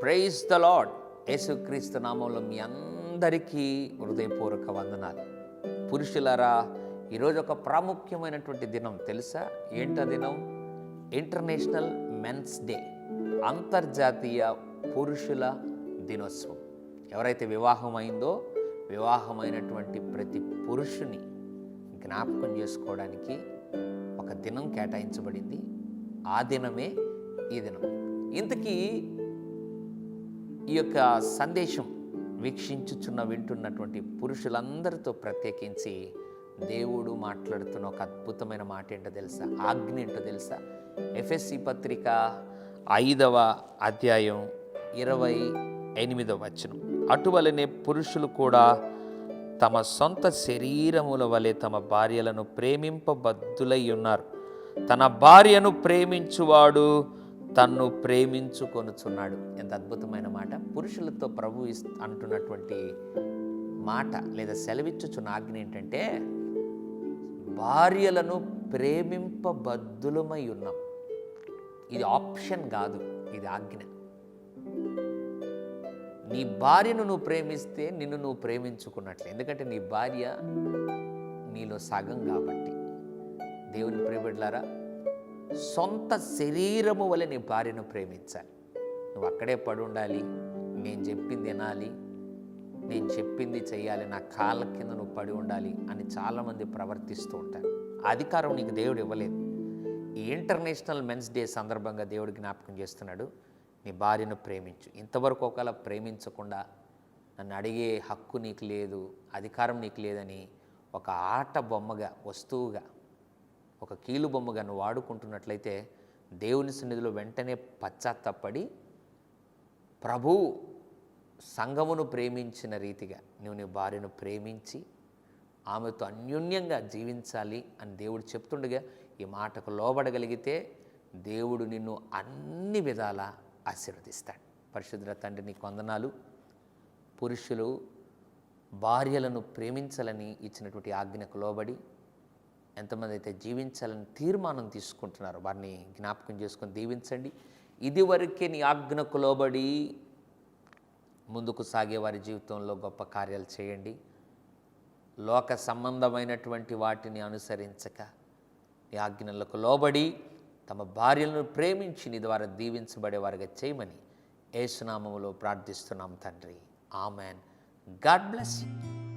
Praise the lord యేసుక్రీస్తు నామంలో మీ అందరికీ హృదయపూర్వక వందనాలు. పురుషులరా ఈరోజు ఒక ప్రాముఖ్యమైనటువంటి దినం తెలుసా? ఏంటా దినం? ఇంటర్నేషనల్ మెన్స్ డే అంతర్జాతీయ పురుషుల దినోత్సవం. ఎవరైతే వివాహమైందో వివాహమైనటువంటి ప్రతి పురుషుని జ్ఞాపకం చేసుకోవడానికి ఒక దినం కేటాయించబడింది. ఆ దినమే ఈ దినం. ఇంతకీ ఈ యొక్క సందేశం వీక్షించుచున్న వింటున్నటువంటి పురుషులందరితో ప్రత్యేకించి దేవుడు మాట్లాడుతున్న ఒక అద్భుతమైన మాట ఏంటో తెలుసా? ఆజ్ఞ ఏంటో తెలుసా? ఎఫ్ఎస్సి పత్రిక ఐదవ అధ్యాయం ఇరవై ఎనిమిదవ వచనం. అటువలనే పురుషులు కూడా తమ సొంత శరీరముల వలె తమ భార్యలను ప్రేమింపబద్దులై ఉన్నారు. తన భార్యను ప్రేమించువాడు తన్ను ప్రేమించుకొనుచున్నాడు. ఎంత అద్భుతమైన మాట. పురుషులతో ప్రభు అంటున్నటువంటి మాట లేదా సెలవిచ్చుచున్న ఆజ్ఞ ఏంటంటే భార్యలను ప్రేమింపబద్దులమై ఉన్నాం. ఇది ఆప్షన్ కాదు ఇది ఆజ్ఞ. నీ భార్యను నువ్వు ప్రేమిస్తే నిన్ను నువ్వు ప్రేమించుకున్నట్లే. ఎందుకంటే నీ భార్య నీలో సగం కాబట్టి. దేవుని ప్రేమిడలారా సొంత శరీరము వలె నీ భార్యను ప్రేమించాలి. నువ్వు అక్కడే పడి ఉండాలి నేను చెప్పింది వినాలి నేను చెప్పింది చెయ్యాలి నా కాళ్ళ కింద నువ్వు పడి ఉండాలి అని చాలామంది ప్రవర్తిస్తూ ఉంటారు. అధికారం నీకు దేవుడు ఇవ్వలేదు. ఈ ఇంటర్నేషనల్ మెన్స్ డే సందర్భంగా దేవుడు జ్ఞాపకం చేస్తున్నాడు నీ భార్యను ప్రేమించు. ఇంతవరకు ఒకవేళ ప్రేమించకుండా నన్ను అడిగే హక్కు నీకు లేదు అధికారం నీకు లేదని ఒక ఆట బొమ్మగా వస్తువుగా ఒక కీలు బొమ్మగా నువ్వు వాడుకుంటున్నట్లయితే దేవుని సన్నిధిలో వెంటనే పశ్చాత్తపడి ప్రభు సంఘమును ప్రేమించిన రీతిగా నువ్వు నీ భార్యను ప్రేమించి ఆమెతో అన్యోన్యంగా జీవించాలి అని దేవుడు చెప్తుండగా ఈ మాటకు లోబడగలిగితే దేవుడు నిన్ను అన్ని విధాలా ఆశీర్వదిస్తాడు. పరిశుద్ధ తండ్రి నీకు వందనాలు. పురుషులు భార్యలను ప్రేమించాలని ఇచ్చినటువంటి ఆజ్ఞకు లోబడి ఎంతమంది అయితే జీవించాలని తీర్మానం తీసుకుంటున్నారో వారిని జ్ఞాపకం చేసుకొని దీవించండి. ఇదివరకే నీ ఆజ్ఞకు లోబడి ముందుకు సాగే వారి జీవితంలో గొప్ప కార్యాలు చేయండి. లోక సంబంధమైనటువంటి వాటిని అనుసరించక నీ ఆజ్ఞలకు లోబడి తమ భార్యలను ప్రేమించి నీ ద్వారా దీవించబడే వారిగా చేయమని ఏసునామములో ప్రార్థిస్తున్నాం తండ్రి. ఆమెన్. God bless you.